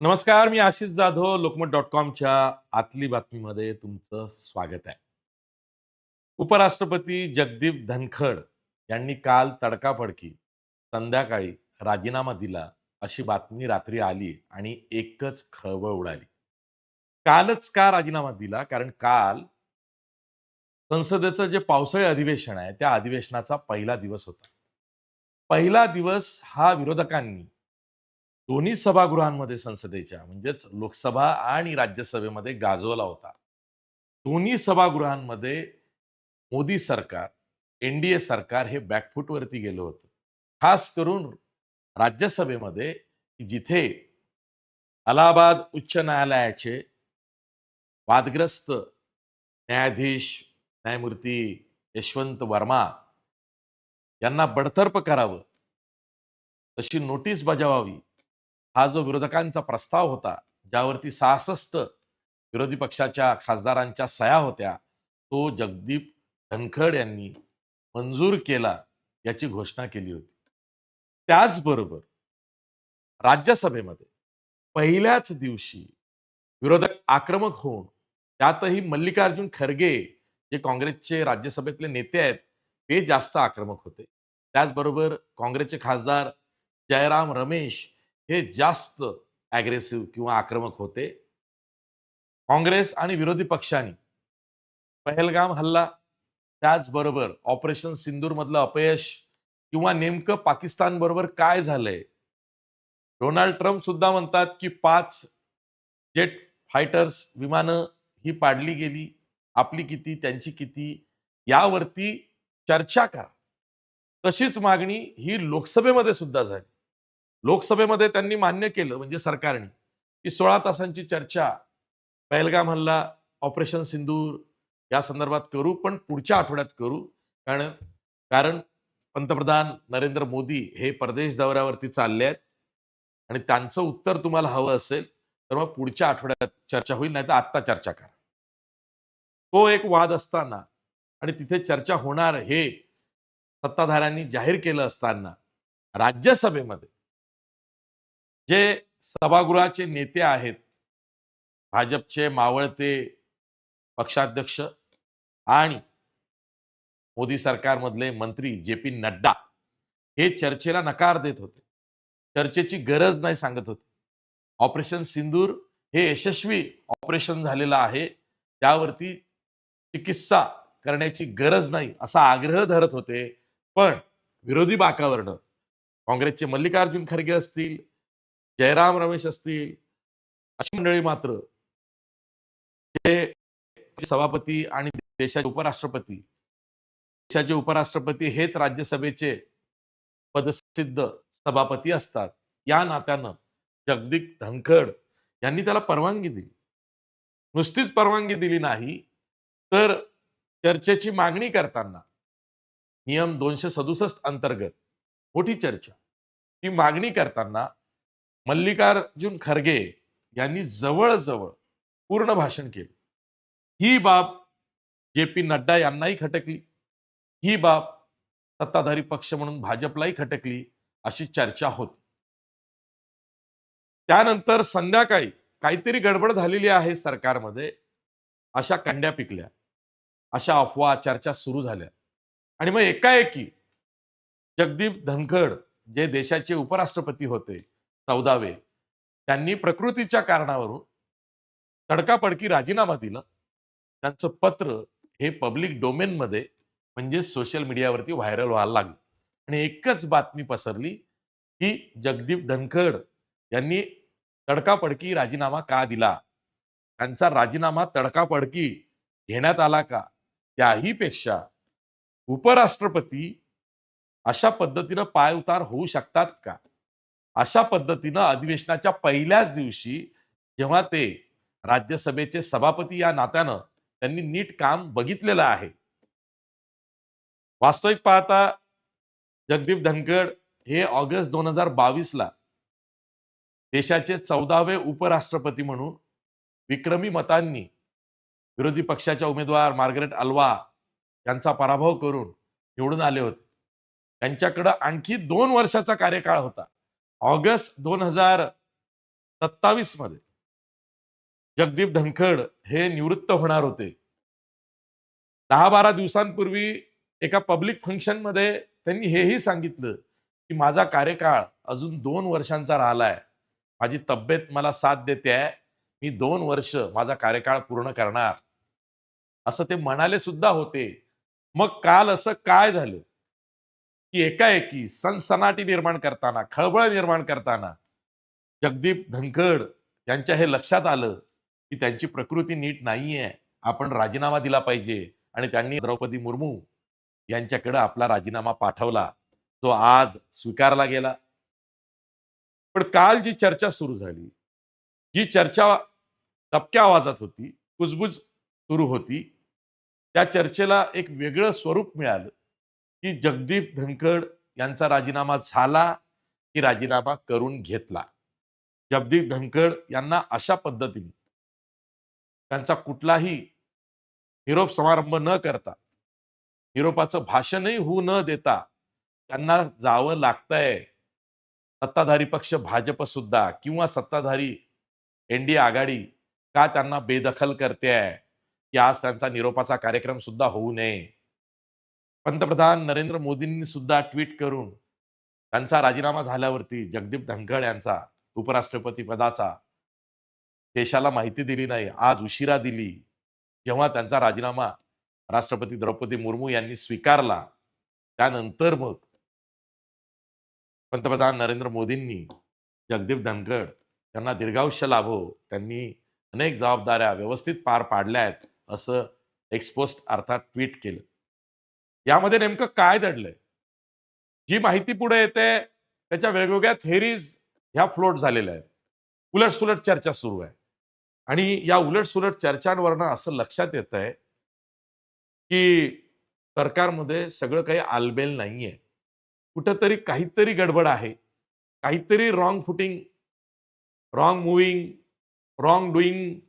नमस्कार मी आशिष जाधव लोकमत डॉट कॉमच्या आतली बातमीमध्ये तुमचं स्वागत आहे. उपराष्ट्रपती जगदीप धनखड यांनी काल तडकाफडकी संध्याकाळी राजीनामा दिला अशी बातमी रात्री आली आणि एकच खळबळ उडाली. कालच का राजीनामा दिला? कारण काल संसदेचं जे पावसाळी अधिवेशन आहे त्या अधिवेशनाचा पहिला दिवस होता. पहिला दिवस हा विरोधकांनी दोन्ही सभागृहांमध्ये संसदेच्या म्हणजेच लोकसभा आणि राज्यसभेमध्ये गाजवला होता. दोन्ही सभागृहांमध्ये मोदी सरकार एनडीए सरकार हे बॅकफूटवरती गेलं होतं. खास करून राज्यसभेमध्ये जिथे अलाहाबाद उच्च न्यायालयाचे वादग्रस्त न्यायाधीश न्यायमूर्ती यशवंत वर्मा यांना बडतर्फ करावं तशी नोटीस बजावावी हा जो विरोधकांचा प्रस्ताव होता ज्यावरती सहासष्ट विरोधी पक्षाच्या खासदारांच्या सह्या होत्या तो जगदीप धनखड यांनी मंजूर केला याची घोषणा केली होती. त्याचबरोबर राज्यसभेमध्ये पहिल्याच दिवशी विरोधक आक्रमक होऊन त्यातही मल्लिकार्जुन खरगे जे काँग्रेसचे राज्यसभेतले नेते आहेत ते जास्त आक्रमक होते. त्याचबरोबर काँग्रेसचे खासदार जयराम रमेश हे जास्त ॲग्रेसिव्ह किंवा आक्रमक होते. काँग्रेस आणि विरोधी पक्षांनी पहलगाम हल्ला त्याचबरोबर ऑपरेशन सिंदूरमधलं अपयश किंवा नेमकं पाकिस्तान बरोबर काय झालंय? डोनाल्ड ट्रम्प सुद्धा म्हणतात की पाच जेट फायटर्स विमानं ही पाडली गेली. आपली किती त्यांची किती? यावरती चर्चा करा. तशीच मागणी ही लोकसभेमध्ये सुद्धा झाली. लोकसभेमध्ये त्यांनी मान्य केलं म्हणजे सरकारने की सोळा तासांची चर्चा पहलगाम हल्ला ऑपरेशन सिंदूर या संदर्भात करू पण पुढच्या आठवड्यात करू. कारण कारण पंतप्रधान नरेंद्र मोदी हे परदेश दौऱ्यावरती चालले आहेत. आणि त्यांचं उत्तर तुम्हाला हवं असेल तर मग पुढच्या आठवड्यात चर्चा होईल नाही तर आत्ता चर्चा करा. तो एक वाद असताना आणि तिथे चर्चा होणार हे सत्ताधाऱ्यांनी जाहीर केलं असताना राज्यसभेमध्ये जे सभागृहाचे नेते आहेत भाजपचे मावळते पक्षाध्यक्ष आणि मोदी सरकारमधले मंत्री जे पी नड्डा हे चर्चेला नकार देत होते. चर्चेची गरज नाही सांगत होते. ऑपरेशन सिंदूर हे यशस्वी ऑपरेशन झालेलं आहे. त्यावरती चिकित्सा करण्याची गरज नाही असा आग्रह धरत होते. पण विरोधी बाकावरनं काँग्रेसचे मल्लिकार्जुन खरगे असतील जयराम रमेश असतील अशी मंडळी मात्र सभापती आणि देशाचे उपराष्ट्रपती देशाचे उपराष्ट्रपती हेच राज्यसभेचे पदसिद्ध सभापती असतात. या नात्यानं जगदीप धनखड यांनी त्याला परवानगी दिली. नुसतीच परवानगी दिली नाही तर चर्चेची मागणी करताना नियम दोनशे सदुसष्ट अंतर्गत मोठी चर्चा. ती मागणी करताना मल्लिकार्जुन खरगे यांनी जवळजवळ पूर्ण भाषण केलं. ही बाब जे पी नड्डा यांनाही खटकली. ही बाब सत्ताधारी पक्ष म्हणून भाजपलाही खटकली अशी चर्चा होती. त्यानंतर संध्याकाळी काहीतरी गडबड झालेली आहे सरकारमध्ये. अशा कंड्या पिकल्या. अशा अफवा चर्चा सुरू झाल्या. आणि मग एकाएकी जगदीप धनखड जे देशाचे उपराष्ट्रपती होते चौदावे. त्यांनी प्रकृतीच्या कारणावरून तडकापडकी राजीनामा दिला. त्यांचं पत्र हे पब्लिक डोमेनमध्ये म्हणजे सोशल मीडियावरती व्हायरल व्हायला लागलं. आणि एकच बातमी पसरली की जगदीप धनखड यांनी तडकापडकी राजीनामा का दिला? त्यांचा राजीनामा तडकापडकी घेण्यात आला का? त्याही पेक्षा उपराष्ट्रपती अशा पद्धतीनं पायउतार होऊ शकतात का? अशा पद्धतीनं अधिवेशनाच्या पहिल्याच दिवशी जेव्हा ते राज्यसभेचे सभापती या नात्यानं त्यांनी नीट काम बघितलेलं आहे. वास्तविक पाहता जगदीप धनखड हे ऑगस्ट दोन हजार बावीसला देशाचे चौदावे उपराष्ट्रपती म्हणून विक्रमी मतांनी विरोधी पक्षाच्या उमेदवार मार्गरेट अल्वा यांचा पराभव करून निवडून आले होते. त्यांच्याकडं आणखी दोन वर्षाचा कार्यकाळ होता. ऑगस्ट दोन हजार सत्तावीसमध्ये जगदीप धनखड हे निवृत्त होणार होते. दहा बारा दिवसांपूर्वी एका पब्लिक फंक्शनमध्ये त्यांनी हेही सांगितलं की माझा कार्यकाळ अजून दोन वर्षांचा राहिलाय. माझी तब्येत मला साथ देते आहे. मी दोन वर्ष माझा कार्यकाळ पूर्ण करणार. असं ते म्हणाले सुद्धा होते. मग काल असं काय झालं? की एकाएकी सनसनाटी निर्माण करताना खळबळ निर्माण करताना जगदीप धनखड यांच्या हे लक्षात आलं की त्यांची प्रकृती नीट नाहीये. आपण राजीनामा दिला पाहिजे. आणि त्यांनी द्रौपदी मुर्मू यांच्याकडे आपला राजीनामा पाठवला. जो आज स्वीकारला गेला. पण काल जी चर्चा सुरू झाली जी चर्चा दबक्या आवाजात होती कुजबुज सुरू होती त्या चर्चेला एक वेगळं स्वरूप मिळालं. की जगदीप धनखड यांचा राजीनामा झाला की राजीनामा करून घेतला. जगदीप धनखड यांना अशा पद्धतीने त्यांचा कुठलाही निरोप समारंभ न करता निरोपाचं भाषणही होऊ न देता त्यांना जावं लागतंय. सत्ताधारी पक्ष भाजप सुद्धा किंवा सत्ताधारी एनडीए आघाडी का त्यांना बेदखल करते आहे की आज त्यांचा निरोपाचा कार्यक्रम सुद्धा होऊ नये. पंतप्रधान नरेंद्र मोदींनी सुद्धा ट्विट करून त्यांचा राजीनामा झाल्यावरती जगदीप धनखड यांचा उपराष्ट्रपती पदाचा देशाला माहिती दिली नाही आज उशिरा दिली. जेव्हा त्यांचा राजीनामा राष्ट्रपती द्रौपदी मुर्मू यांनी स्वीकारला त्यानंतर मग पंतप्रधान नरेंद्र मोदींनी जगदीप धनखड त्यांना दीर्घायुष्य लाभो त्यांनी अनेक जबाबदाऱ्या व्यवस्थित पार पाडल्या आहेत असं एक्सपोस्ट अर्थात ट्विट केलं. यामध्ये नेमकं काय दडलंय जी माहिती पुढे येते त्याच्या वेगवेगळ्या थेरीज ह्या फ्लोट झालेल्या आहेत. उलटसुलट चर्चा सुरू आहे. आणि या उलटसुलट चर्चांवरनं असं लक्षात येत आहे की सरकारमध्ये सगळं काही आलबेल नाहीये. कुठंतरी काहीतरी गडबड आहे. काहीतरी wrong footing wrong moving wrong doing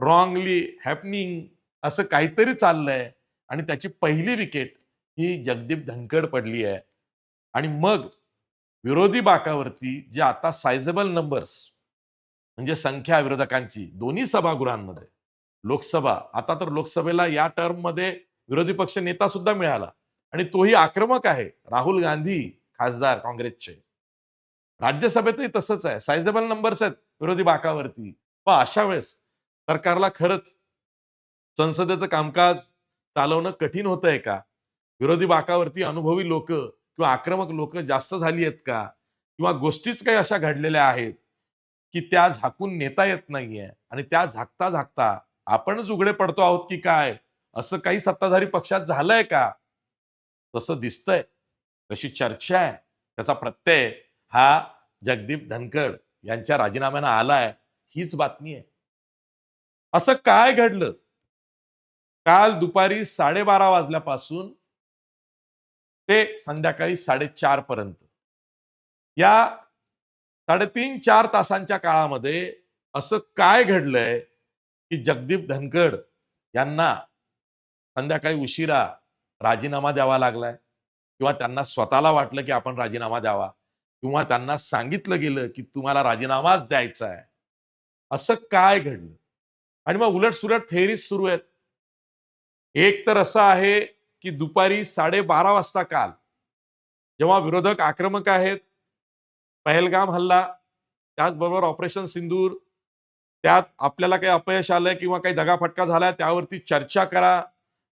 wrongly happening असं काहीतरी चाललंय. आणि त्याची पहिली विकेट ही जगदीप धनखड पडली आहे. आणि मग विरोधी बाकावरती जे आता सायझेबल नंबर्स म्हणजे संख्या विरोधकांची दोन्ही सभागृहांमध्ये लोकसभा आता तर लोकसभेला या टर्ममध्ये विरोधी पक्ष नेता सुद्धा मिळाला. आणि तोही आक्रमक आहे राहुल गांधी खासदार काँग्रेसचे. राज्यसभेतही तसंच आहे सायझेबल नंबर्स आहेत विरोधी बाकावरती. पण अशा वेळेस सरकारला खरंच संसदेचं कामकाज चालवणं कठीण होत आहे का? विरोधी बाकावरती अनुभवी लोक किंवा आक्रमक लोक जास्त झाली आहेत का? किंवा गोष्टीच काही अशा घडलेल्या आहेत की त्या झाकून नेता येत नाहीये आणि त्या झाकता झाकता आपणच उघडे पडतो आहोत की काय? असं काही सत्ताधारी पक्षात झालंय का? तसं दिसतंय. तशी चर्चा आहे. त्याचा प्रत्यय हा जगदीप धनखड यांच्या राजीनाम्यानं आलाय. हीच बातमी आहे. असं काय घडलं? काल दुपारी साडेबारा वाजल्यापासून ते संध्याकाळी साडेचार पर्यंत. या साडेतीन चार तासांच्या काळामध्ये असं काय घडलंय की जगदीप धनखड यांना संध्याकाळी उशिरा राजीनामा द्यावा लागलाय? किंवा त्यांना स्वतःला वाटलं की आपण राजीनामा द्यावा? किंवा त्यांना सांगितलं गेलं की तुम्हाला राजीनामाच द्यायचा आहे? असं काय घडलं? आणि मग उलट सुलट थेरीज सुरू आहेत. एक तर असं आहे की दुपारी साडेबारा वाजता काल जेव्हा विरोधक आक्रमक आहेत पहलगाम हल्ला त्याचबरोबर ऑपरेशन सिंदूर त्यात आपल्याला काही अपयश आलंय किंवा काही दगाफटका झाला त्यावरती चर्चा करा.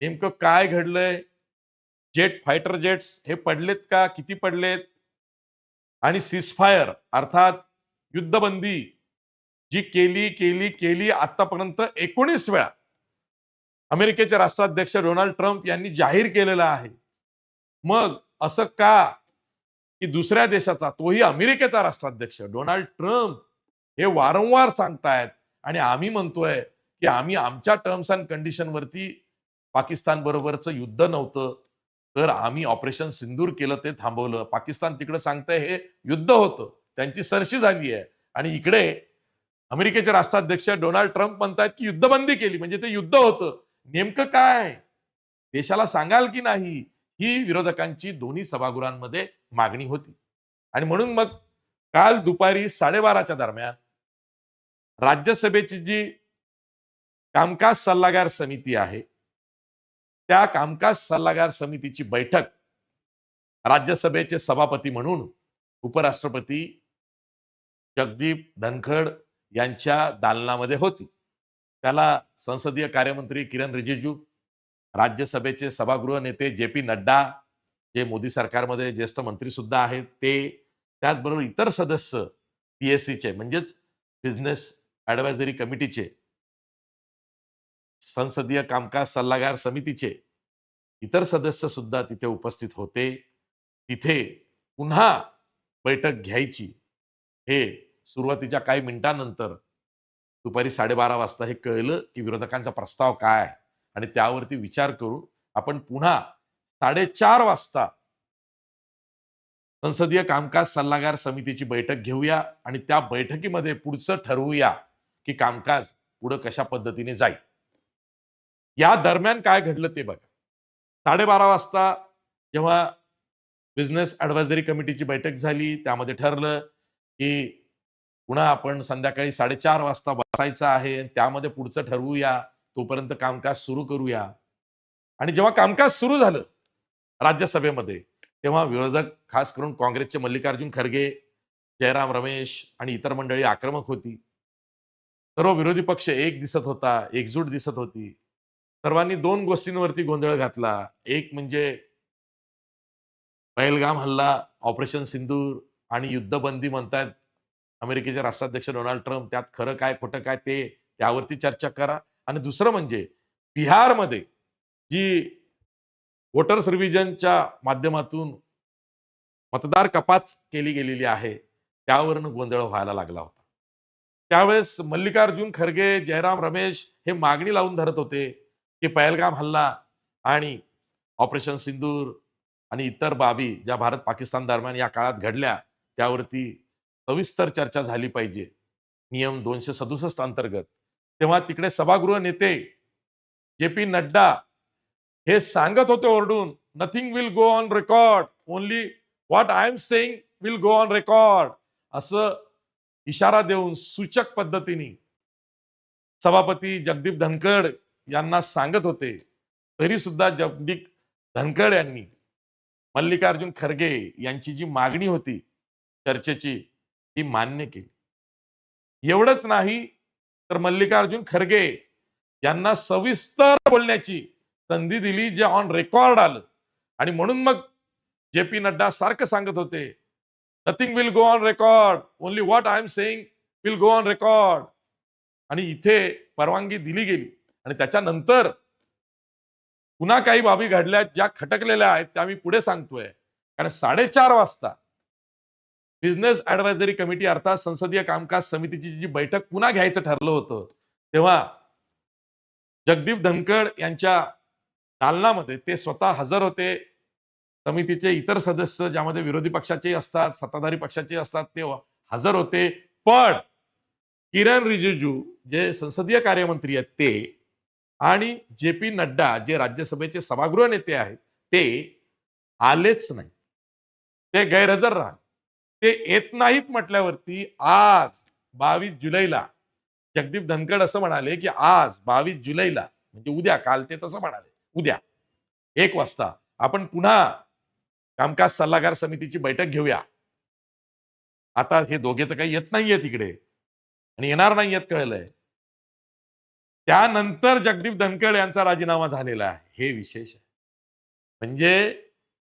नेमकं काय घडलंय? जेट फायटर जेट्स हे पडलेत का? किती पडलेत? आणि सिसफायर अर्थात युद्धबंदी जी केली केली केली आतापर्यंत एकोणीस वेळा अमेरिकेचे राष्ट्राध्यक्ष डोनाल्ड ट्रम्प यांनी जाहीर केलेलं आहे. मग असं का की दुसऱ्या देशाचा तोही अमेरिकेचा राष्ट्राध्यक्ष डोनाल्ड ट्रम्प हे वारंवार सांगतायत? आणि आम्ही म्हणतोय की आम्ही आमच्या टर्म्स अँड कंडिशन वरती पाकिस्तान बरोबरचं युद्ध नव्हतं. तर आम्ही ऑपरेशन सिंदूर केलं ते थांबवलं. पाकिस्तान तिकडे सांगतंय हे युद्ध होतं. त्यांची सरशी झाली आहे. आणि इकडे अमेरिकेचे राष्ट्राध्यक्ष डोनाल्ड ट्रम्प म्हणतात की युद्धबंदी केली. म्हणजे ते युद्ध होतं. नेमकं काय? देशाला सांगाल की नाही? ही विरोधकांची दोन्ही सभागृहांमध्ये मागणी होती. आणि म्हणून मग काल दुपारी साडेबाराच्या दरम्यान राज्यसभेची जी कामकाज सल्लागार समिती आहे त्या कामकाज सल्लागार समितीची बैठक राज्यसभेचे सभापती म्हणून उपराष्ट्रपती जगदीप धनखड यांच्या दालनामध्ये होती. त्याला संसदीय कार्यमंत्री किरण रिजिजू राज्यसभेचे सभागृह नेते जे पी नड्डा जे मोदी सरकारमध्ये ज्येष्ठ मंत्री सुद्धा आहेत ते त्याचबरोबर इतर सदस्य पी एस सीचे म्हणजेच बिझनेस ॲडवायझरी कमिटीचे संसदीय कामकाज सल्लागार समितीचे इतर सदस्य सुद्धा तिथे उपस्थित होते. तिथे पुन्हा बैठक घ्यायची हे सुरुवातीच्या काही मिनिटांनंतर दुपारी साडेबारा वाजता हे कळलं की विरोधकांचा प्रस्ताव काय आहे. आणि त्यावरती विचार करून आपण पुन्हा साडेचार वाजता संसदीय कामकाज सल्लागार समितीची बैठक घेऊया आणि त्या बैठकीमध्ये पुढचं ठरवूया की कामकाज पुढं कशा पद्धतीने जाईल. या दरम्यान काय घडलं ते बघा. साडेबारा वाजता जेव्हा बिझनेस ॲडवायझरी कमिटीची बैठक झाली त्यामध्ये ठरलं की पुन्हा आपण संध्याकाळी साडेचार वाजता बसायचं आहे त्यामध्ये पुढचं ठरवूया तोपर्यंत कामकाज सुरू करूया. आणि जेव्हा कामकाज सुरू झालं राज्यसभेमध्ये तेव्हा विरोधक खास करून काँग्रेसचे मल्लिकार्जुन खरगे जयराम रमेश आणि इतर मंडळी आक्रमक होती. सर्व विरोधी पक्ष एक दिसत होता एकजूट दिसत होती. सर्वांनी दोन गोष्टींवरती गोंधळ घातला. एक म्हणजे पहलगाम हल्ला ऑपरेशन सिंदूर आणि युद्धबंदी म्हणतायत अमेरिकेचे राष्ट्राध्यक्ष डोनाल्ड ट्रम्प त्यात खरं काय खोटं काय ते त्यावरती चर्चा करा. आणि दुसरं म्हणजे बिहारमध्ये जी वोटर्स रिव्हिजनच्या माध्यमातून मतदार कपात केली गेलेली आहे त्यावरनं गोंधळ व्हायला लागला होता. त्यावेळेस मल्लिकार्जुन खरगे जयराम रमेश हे मागणी लावून धरत होते की पहलगाम हल्ला आणि ऑपरेशन सिंदूर आणि इतर बाबी ज्या भारत पाकिस्तान दरम्यान या काळात घडल्या त्यावरती सविस्तर चर्चा झाली पाहिजे. नियम दोनशे सदुसष्ट अंतर्गत. तेव्हा तिकडे सभागृह नेते जे पी नड्डा हे सांगत होते ओरडून nothing will go on record only what I am saying will go on record असं इशारा देऊन सूचक पद्धतीने सभापती जगदीप धनखड यांना सांगत होते. तरी सुद्धा जगदीप धनखड यांनी मल्लिकार्जुन खरगे यांची जी मागणी होती चर्चेची ती मान्य केली. एवढंच नाही तर मल्लिकार्जुन खरगे यांना सविस्तर बोलण्याची संधी दिली जे ऑन रेकॉर्ड आलं. आणि म्हणून मग जे पी नड्डा सारखं सांगत होते nothing will go on record only what I am saying will go on record आणि इथे परवानगी दिली गेली. आणि त्याच्यानंतर पुन्हा काही बाबी घडल्या ज्या खटकलेल्या आहेत त्या मी पुढे सांगतोय. कारण साडेचार वाजता बिझनेस ऍडवायझरी कमिटी अर्थात संसदीय कामकाज समितीची जी बैठक पुन्हा घ्यायचं ठरलं होतं तेव्हा जगदीप धनखड यांच्या दालनामध्ये ते स्वतः हजर होते. समितीचे इतर सदस्य ज्यामध्ये विरोधी पक्षाचे असतात सत्ताधारी पक्षाचे असतात ते हजर होते. पण किरण रिजिजू जे संसदीय कार्यमंत्री आहेत ते आणि जे पी नड्डा जे राज्यसभेचे सभागृह नेते आहेत ते आलेच नाही. ते गैरहजर राहिले ते येत नाहीत म्हटल्यावरती आज बावीस जुलैला जगदीप धनखड असं म्हणाले की आज बावीस जुलैला म्हणजे उद्या काल ते तसं म्हणाले उद्या एक वाजता आपण पुन्हा कामकाज सल्लागार समितीची बैठक घेऊया. आता हे दोघे तर काही येत नाहीये तिकडे आणि येणार नाहीयेत कळलंय. त्यानंतर जगदीप धनखड यांचा राजीनामा झालेला आहे हे विशेष आहे. म्हणजे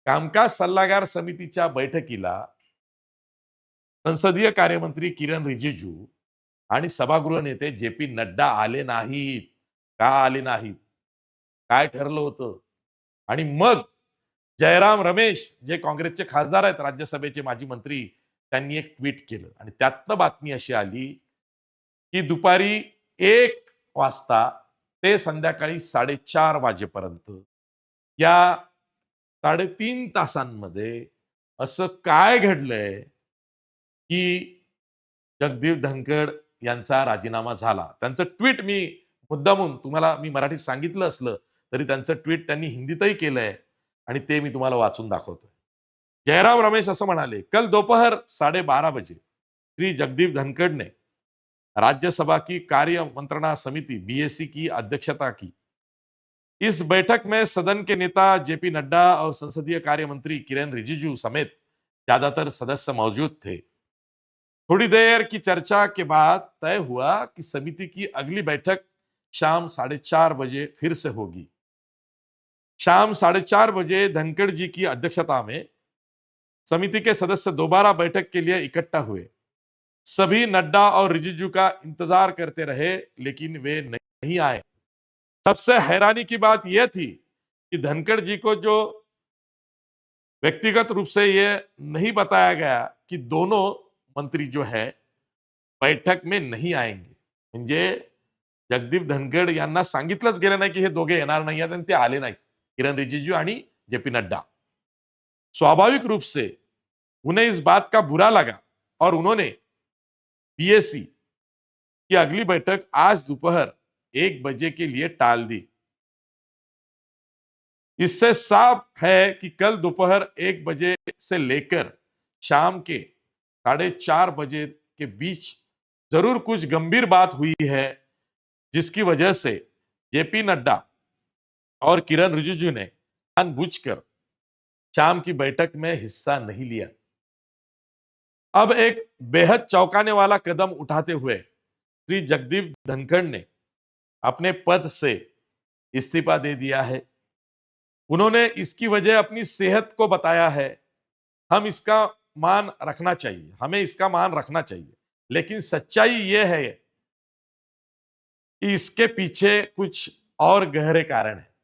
कामकाज सल्लागार समितीच्या बैठकीला संसदीय कार्यमंत्री किरण रिजिजू आणि सभागृह नेते जे पी नड्डा आले नाहीत. का आले नाहीत? काय ठरलं होतं? आणि मग जयराम रमेश जे काँग्रेसचे खासदार आहेत राज्यसभेचे माजी मंत्री त्यांनी एक ट्विट केलं. आणि त्यातनं बातमी अशी आली की दुपारी एक वाजता ते संध्याकाळी साडेचार वाजेपर्यंत या साडेतीन तासांमध्ये असं काय घडलंय? की जगदीप धनखड यांचा राजीनामा झाला. त्यांचं ट्विट मी मुद्दामून तुम्हाला मी मराठीत सांगितलं असलं तरी त्यांचं ट्विट त्यांनी हिंदीतही केलंय आणि ते मी तुम्हाला वाचून दाखवतोय. जयराम रमेश असं म्हणाले कल दोपहर साडे बारा बजे श्री जगदीप धनखड़ ने राज्यसभा की कार्य मंत्रणा समिति बीएससी की अध्यक्षता की। इस बैठक में सदन के नेता जेपी नड्डा और संसदीय कार्य मंत्री किरेन रिजिजू समेत ज्यादातर सदस्य मौजूद थे। थोड़ी देर की चर्चा के बाद तय हुआ कि समिति की अगली बैठक शाम साढ़े चार बजे फिर से होगी। शाम साढ़े चार बजे धनखड़ जी की अध्यक्षता में समिति के सदस्य दोबारा बैठक के लिए इकट्ठा हुए। सभी नड्डा और रिजिजू का इंतज़ार करते रहे, लेकिन वे नहीं आए। सबसे हैरानी की बात यह थी कि धनखड़ जी को जो व्यक्तिगत रूप से यह नहीं बताया गया कि दोनों मंत्री जो है, बैठक में नाही आएँगे। जगदीप धनखड यांना सांगितलंच गेलं नाही की हे दोघे येणार नाही आले नाही किरण रिजिजू आणि जे पी नड्डा. स्वाभाविक रूप से उन्हें इस बात का बुरा लगा और उन्होंने बीएससी की अगली बैठक आज दोपहर एक बजे के लिए टाल दी। इससे साफ़ है कि कल दोपहर एक बजे से लेकर शाम के साढ़े चार बजे के बीच ज़रूर कुछ गंभीर बात हुई है, जिसकी वजह से जेपी नड्डा और किरण रिजिजू ने जानबूझकर शाम की बैठक में हिस्सा नहीं लिया। अब एक बेहद चौंकाने वाला कदम उठाते हुए श्री जगदीप धनखड़ ने अपने पद से इस्तीफा दे दिया है। उन्होंने इसकी वजह अपनी सेहत को बताया है। हम इसका मान रखना चाहिए, हमें इसका मान रखना चाहिए। लेकिन सच्चाई यह है इसके पीछे कुछ और गहरे कारण है।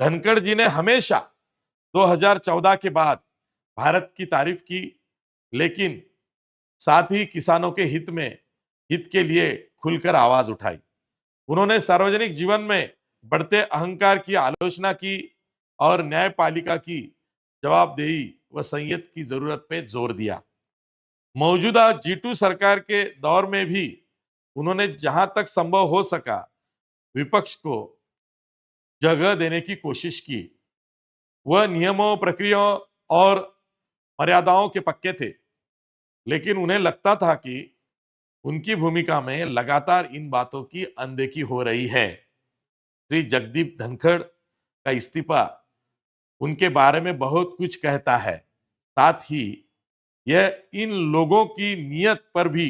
धनखड़ जी ने हमेशा 2014 के बाद भारत की तारीफ़ की, लेकिन साथ ही किसानों के हित में, हित के लिए खुलकर आवाज़ उठाई। उन्होंने सार्वजनिक जीवन में बढ़ते अहंकार की आलोचना की और न्यायपालिका की जवाबदेही व संयत की ज़रूरत पे ज़ोर दिया। मौजूदा जीटू सरकार के दौर में भी उन्होंने जहाँ तक संभव हो सका विपक्ष को जगह देने की कोशिश की। वह नियमों, प्रक्रियाओं और मर्यादाओं के पक्के थे, लेकिन उन्हें लगता था कि उनकी भूमिका में लगातार इन बातों की अनदेखी हो रही है। श्री जगदीप धनखड़ का इस्तीफा उनके बारे में बहुत कुछ कहता है। साथ ही यह इन लोगों की नियत पर भी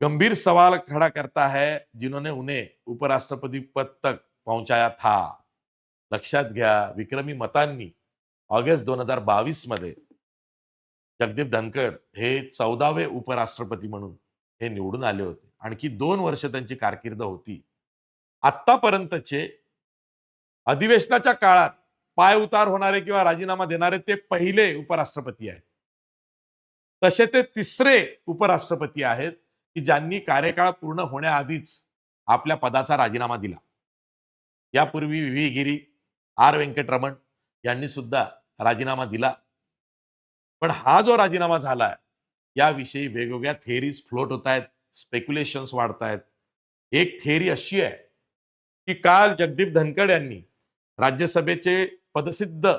गंभीर सवाल खड़ा करता है जिन्होंने उन्हें उपराष्ट्रपति पद तक पहुंचाया था। लक्षात घ्या विक्रमी मतांनी ऑगस्ट दोन हजार बावीसमध्ये। जगदीप धनखड हे चौदावे उपराष्ट्रपती म्हणून हे निवडून आले होते. आणखी दोन वर्ष त्यांची कारकीर्द होती. आतापर्यंतचे अधिवेशनाच्या काळात पाय उतार होणारे किंवा राजीनामा देणारे ते पहिले उपराष्ट्रपती आहेत. तसे ते तिसरे उपराष्ट्रपती आहेत की ज्यांनी कार्यकाळ पूर्ण होण्याआधीच आपल्या पदाचा राजीनामा दिला. यापूर्वी व्ही. गिरी आर. व्यंकटरमण यांनी सुद्धा राजीनामा दिला. पण हा जो राजीनामा झालाय याविषयी वेगवेगळ्या थेरीज फ्लोट होत आहेत स्पेक्युलेशन्स वाढत आहेत. एक थेरी अशी आहे की काल जगदीप धनखड यांनी राज्यसभेचे पदसिद्ध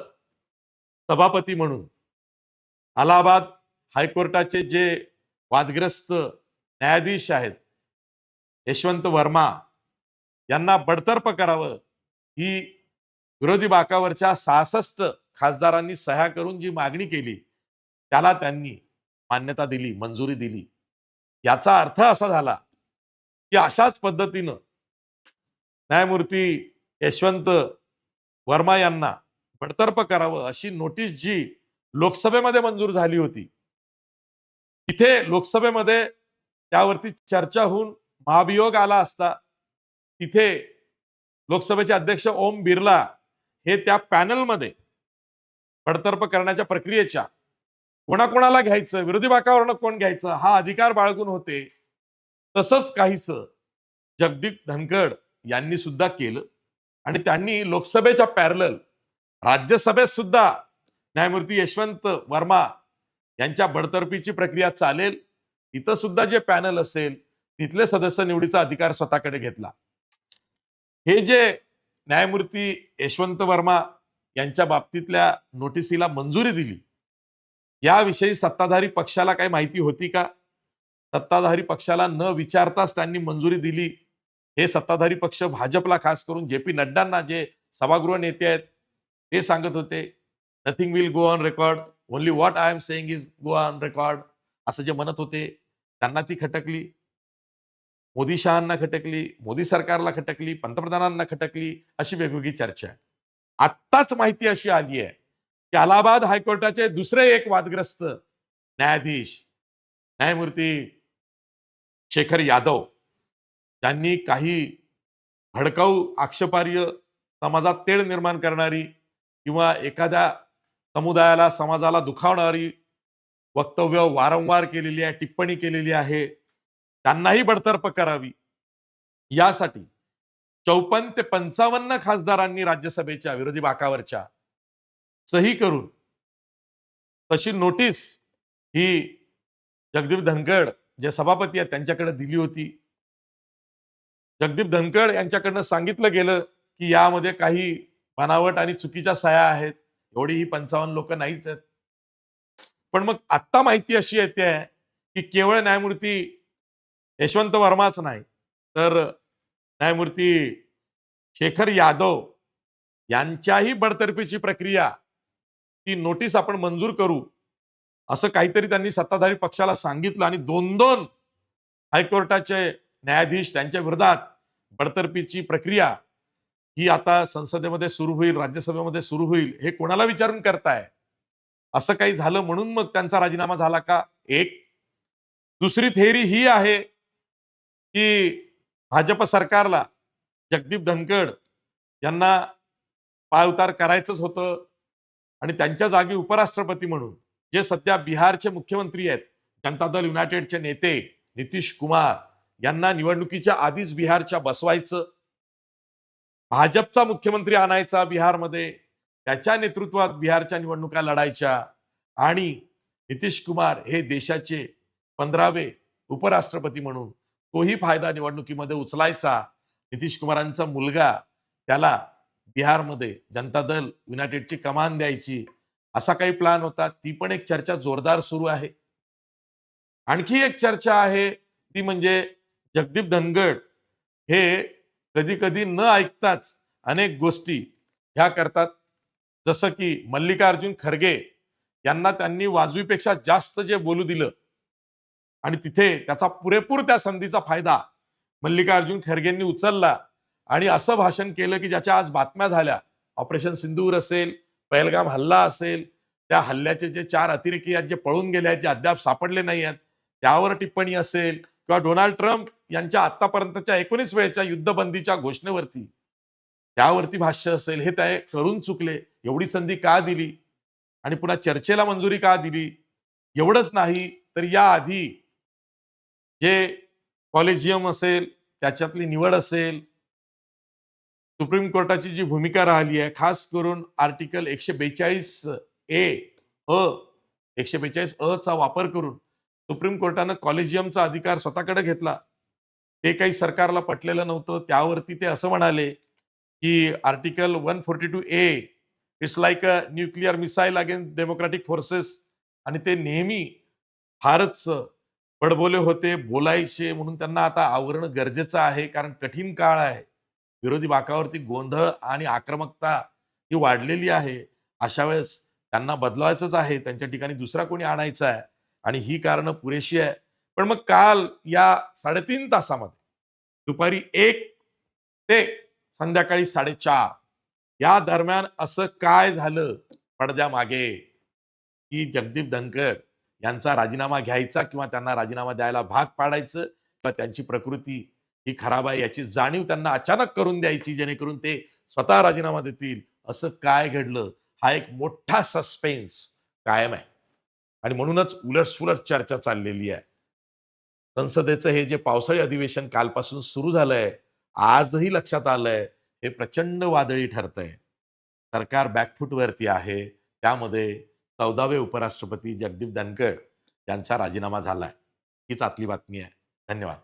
सभापती म्हणून अलाहाबाद हायकोर्टाचे जे वादग्रस्त न्यायाधीश आहेत यशवंत वर्मा यांना बडतर्फ करावं ही विरोधी बाकावरच्या सहासष्ट खासदारांनी सह्या करून जी मागणी केली त्याला त्यांनी मान्यता दिली मंजुरी दिली. याचा अर्थ असा झाला की अशाच पद्धतीनं न्यायमूर्ती यशवंत वर्मा यांना बडतर्फ करावं अशी नोटीस जी लोकसभेमध्ये मंजूर झाली होती. तिथे लोकसभेमध्ये त्यावरती चर्चा होऊन महाभियोग आला असता तिथे लोकसभेचे अध्यक्ष ओम बिर्ला हे त्या पॅनलमध्ये बडतर्फ करण्याच्या प्रक्रियेच्या कोणाकोणाला घ्यायचं विरोधी बाकावरनं कोण घ्यायचं हा अधिकार बाळगून होते तसंच काहीस जगदीप धनखड यांनी सुद्धा केलं. आणि त्यांनी लोकसभेच्या पॅरल राज्यसभेत सुद्धा न्यायमूर्ती यशवंत वर्मा यांच्या बडतर्फीची प्रक्रिया चालेल. इथं सुद्धा जे पॅनल असेल तिथले सदस्य निवडीचा अधिकार स्वतःकडे घेतला. हे जे न्यायमूर्ती यशवंत वर्मा यांच्या बाबतीतल्या नोटिसीला मंजुरी दिली याविषयी सत्ताधारी पक्षाला काही माहिती होती का? सत्ताधारी पक्षाला न विचारताच त्यांनी मंजुरी दिली. हे सत्ताधारी पक्ष भाजपला खास करून जे पी नड्डांना जे सभागृह नेते आहेत ते सांगत होते nothing will go on record only what I am saying is go on record असं जे म्हणत होते त्यांना ती खटकली. मोदी शहांना खटकली मोदी सरकारला खटकली पंतप्रधानांना खटकली अशी वेगवेगळी चर्चा आहे. आत्ताच माहिती अशी आली आहे की अलाहाबाद हायकोर्टाचे दुसरे एक वादग्रस्त न्यायाधीश न्यायमूर्ती शेखर यादव त्यांनी काही भडकाऊ आक्षेपार्य समाजात तेढ निर्माण करणारी किंवा एखाद्या समुदायाला समाजाला दुखावणारी वक्तव्य वारंवार केलेली आहे टिप्पणी केलेली आहे त्यांनाही बडतर्फ करावी. यासाठी चौपन्न ते पंचावन्न खासदारांनी राज्यसभेच्या विरोधी बाकावरच्या सही करून तशी नोटीस ही जगदीप धनगड जे सभापती आहेत त्यांच्याकडे दिली होती. जगदीप धनखड यांच्याकडनं सांगितलं गेलं की यामध्ये काही बनावट आणि चुकीच्या सह्या आहेत. एवढी ही पंचावन्न लोक नाहीच आहेत. पण मग आत्ता माहिती अशी येते की केवळ न्यायमूर्ती यशवंत वर्माच नाही तर न्यायमूर्ती शेखर यादव यांच्याही बडतर्फीची प्रक्रिया ती नोटीस आपण मंजूर करू असं काहीतरी त्यांनी सत्ताधारी पक्षाला सांगितलं आणि दोन दोन हायकोर्टाचे न्यायाधीश त्यांच्या विरोधात बडतर्फीची प्रक्रिया ही आता संसदेमध्ये सुरू होईल राज्यसभेमध्ये सुरू होईल हे कोणाला विचारून करताय? असं काही झालं म्हणून मग त्यांचा राजीनामा झाला का? एक. दुसरी थेअरी ही आहे की भाजप सरकारला जगदीप धनखड यांना पायउतार करायचंच होतं आणि त्यांच्या जागी उपराष्ट्रपती म्हणून जे सध्या बिहारचे मुख्यमंत्री आहेत जनता दल युनायटेडचे नेते नितीश कुमार यांना निवडणुकीच्या आधीच बिहारच्या बसवायचं. भाजपचा मुख्यमंत्री आणायचा बिहारमध्ये. त्याच्या नेतृत्वात बिहारच्या निवडणुका लढायच्या. आणि नितीश कुमार हे देशाचे पंधरावे उपराष्ट्रपती म्हणून तोही फायदा निवडणुकीमध्ये उचलायचा. नितीश कुमारांचा मुलगा त्याला बिहारमध्ये जनता दल युनायटेडची कमान द्यायची असा काही प्लॅन होता. ती पण एक चर्चा जोरदार सुरू आहे. आणखी एक चर्चा आहे. ती म्हणजे जगदीप धनगड हे कधी कधी न ऐकताच अनेक गोष्टी ह्या करतात. जसं की मल्लिकार्जुन खरगे यांना त्यांनी वाजवीपेक्षा जास्त जे बोलू दिलं आणि तिथे त्याचा पुरेपूर त्या संधीचा फायदा मल्लिकार्जुन खरगेंनी उचलला आणि असं भाषण केलं की ज्याच्या आज बातम्या झाल्या. ऑपरेशन सिंदूर असेल पहलगाम हल्ला असेल त्या हल्ल्याचे जे चार अतिरेकी आहेत जे पळून गेले आहेत जे अद्याप सापडले नाही आहेत त्यावर टिप्पणी असेल किंवा डोनाल्ड ट्रम्प यांच्या आतापर्यंतच्या एकोणीस वेळेच्या युद्धबंदीच्या घोषणेवरती त्यावरती भाष्य असेल हे ते करून चुकले. एवढी संधी का दिली? आणि पुन्हा चर्चेला मंजुरी का दिली? एवढंच नाही तर याआधी जे कॉलेजियम असेल त्याच्यातली निवड असेल सुप्रीम कोर्टाची जी भूमिका राहिली आहे खास करून आर्टिकल एकशे बेचाळीस ए अ एकशे बेचाळीस अ चा वापर करून सुप्रीम कोर्टानं कॉलेजियमचा अधिकार स्वतःकडे घेतला. ते काही सरकारला पटलेलं नव्हतं. त्यावरती ते असं म्हणाले की article one forty two A it's like a nuclear missile against democratic forces. आणि ते नेहमी फारच बडबोले होते बोलायचे म्हणून त्यांना आता आवरणं गरजेचं आहे कारण कठीण काळ आहे. विरोधी बाकावरती गोंधळ आणि आक्रमकता ही वाढलेली आहे. अशा वेळेस त्यांना बदलावायचंच आहे. त्यांच्या ठिकाणी दुसरा कोणी आणायचा आहे. आणि ही कारणं पुरेशी आहे. पण मग काल या साडेतीन तासामध्ये दुपारी एक ते संध्याकाळी साडेचार या दरम्यान असं काय झालं पडद्यामागे? की जगदीप धनकर यांचा राजीनामा घ्यायचा किंवा त्यांना राजीनामा द्यायला भाग पाडायचं किंवा त्यांची प्रकृती ही खराब आहे याची जाणीव त्यांना अचानक करून द्यायची जेणेकरून ते स्वतः राजीनामा देतील? असं काय घडलं? हा एक मोठा सस्पेन्स कायम आहे. आणि म्हणूनच उलटसुलट चर्चा चाललेली आहे. संसदेचं हे जे पावसाळी अधिवेशन कालपासून सुरू झालंय आजही लक्षात आलंय हे प्रचंड वादळी ठरतंय. सरकार बॅकफूटवरती आहे त्यामध्ये चौदावे उपराष्ट्रपती जगदीप धनखड यांचा राजीनामा झालाय. हीच आतली बातमी आहे. धन्यवाद.